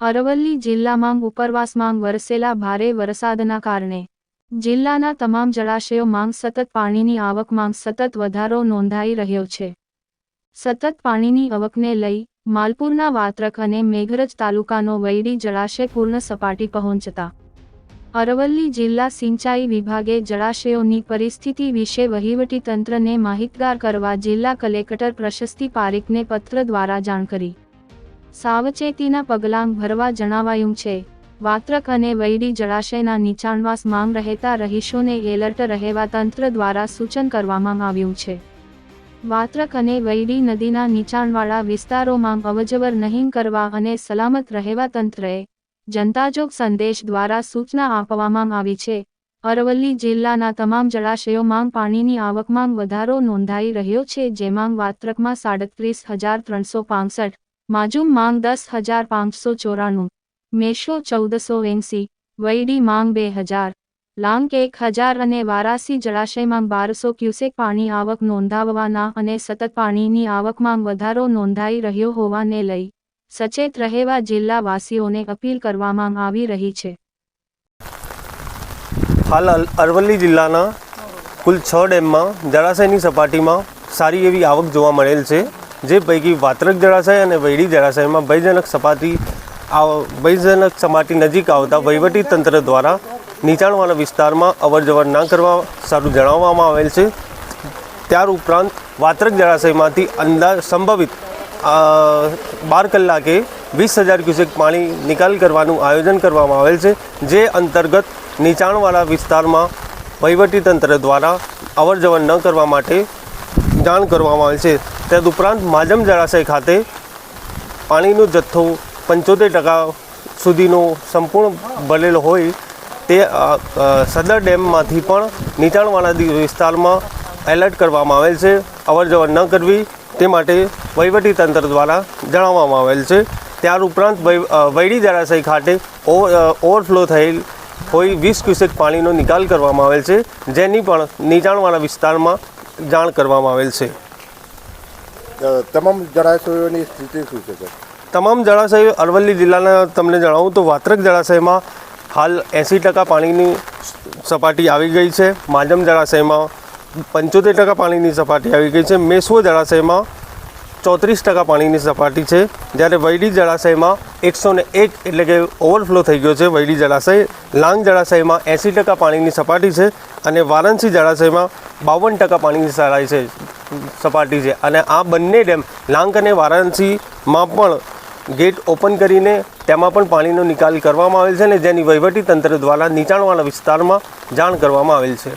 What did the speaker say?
અરવલ્લી જિલ્લામાં ઉપરવાસમાં વરસેલા ભારે વરસાદના કારણે જિલ્લાના તમામ જળાશયોમાં સતત પાણીની આવકમાં સતત વધારો નોંધાઈ રહ્યો છે. સતત પાણીની આવકને લઈ માલપુરના વાત્રક અને મેઘરજ તાલુકાનો વૈડી જળાશય પૂર્ણ સપાટી પહોંચતા અરવલ્લી જિલ્લા સિંચાઈ વિભાગે જળાશયોની પરિસ્થિતિ વિશે વહીવટીતંત્રને માહિતગાર કરવા જિલ્લા કલેક્ટર પ્રશસ્તિ પારીખને પત્ર દ્વારા જાણ કરી. સાવચેતીના પગલાં ભરવા જણાવાયું છે. વાત્રક અને વૈડી જળાશયના નીચાણવાસ માંગ રહેતા રહીશોને એલર્ટ રહેવા તંત્ર દ્વારા સૂચન કરવામાં આવ્યું છે. વાત્રક અને વૈડી નદીના નીચાણવાળા વિસ્તારોમાં અવજવર નહીં કરવા અને સલામત રહેવા તંત્રએ જનતાજોગ સંદેશ દ્વારા સૂચના આપવામાં આવી છે. અરવલ્લી જિલ્લાના તમામ જળાશયોમાં પાણીની આવકમાં વધારો નોંધાઈ રહ્યો છે, જેમાં વાત્રકમાં સાડત્રીસ હજાર ત્રણસો પાંસઠ માજુમ માંગ દસ હજાર પાંચસો ચોરાણું. મેશો ચૌદસો એંસી. વૈડી માંગ બે હજાર. લાંક એક હજાર અને વારાસી જળાશયમાં બારસો ક્યુસેક પાણી આવક નોંધાવવાના અને સતત પાણીની આવકમાં વધારો નોંધાઈ રહ્યો હોવાને લઈ સચેત રહેવા જિલ્લાવાસીઓને અપીલ કરવામાં આવી રહી છે. હાલ અરવલ્લી જિલ્લાના કુલ છ ડેમમાં, જળાશયની સપાટીમાં સારી એવી આવક જોવા મળેલ છે. જે પૈકી વાત્રક જળાશય અને વૈડી જળાશયમાં ભયજનક સપાટી ભયજનક સપાટી નજીક આવતા વહીવટી તંત્ર દ્વારા નીચાણવાળા વિસ્તારમાં અવરજવર ના કરવા સારું જણાવવામાં આવેલ છે. ત્યાર ઉપરાંત વાત્રક જળાશયમાંથી અંદાજ સંભવિત બાર કલાકે વીસ હજાર ક્યુસેક પાણી નિકાલ કરવાનું આયોજન કરવામાં આવેલ છે, જે અંતર્ગત નીચાણવાળા વિસ્તારમાં વહીવટીતંત્ર દ્વારા અવરજવર ન કરવા માટે જાણ કરવામાં આવેલ છે. તદુપરાંત માજમ જળાશય ખાતે પાણીનો જથ્થો પંચોતેર ટકા સુધીનો સંપૂર્ણ ભરેલો હોય તે સદર ડેમમાંથી પણ નીચાણવાળા વિસ્તારમાં એલર્ટ કરવામાં આવેલ છે. અવરજવર ન કરવી તે માટે વહીવટી તંત્ર દ્વારા જણાવવામાં આવેલ છે. ત્યાર ઉપરાંત વૈડી જળાશય ખાતે ઓવર- ઓવરફ્લો થયેલ હોય વીસ ક્યુસેક પાણીનો નિકાલ કરવામાં આવેલ છે. જેની પણ નીચાણવાળા વિસ્તારમાં જાણ કરવામાં આવેલ છે. તમામ જળાશયોની સ્થિતિ શું છે તમામ જળાશયો અરવલ્લી જિલ્લાના તમને જણાવું તો વાત્રક જળાશયમાં હાલ એંસી ટકા પાણીની સપાટી આવી ગઈ છે. માજમ જળાશયમાં પંચોતેર ટકા પાણીની સપાટી આવી ગઈ છે. મેસવો જળાશયમાં ચોત્રીસ ટકા પાણીની સપાટી છે. જ્યારે વૈડી જળાશયમાં એકસો ને એક એટલે કે ઓવરફ્લો થઈ ગયો છે. વૈડી જળાશય લાંગ જળાશયમાં એંસી ટકા પાણીની સપાટી છે અને વારાણસી જળાશયમાં બાવન ટકા પાણીની સરાઈ છે, સપાટી છે. અને આ બંને ડેમ લાંગ અને વારાણસીમાં પણ ગેટ ઓપન કરીને તેમાં પણ પાણીનો નિકાલ કરવામાં આવેલ છે અને જેની વહીવટી તંત્ર દ્વારા નીચાણવાળા વિસ્તારમાં જાણ કરવામાં આવેલ છે.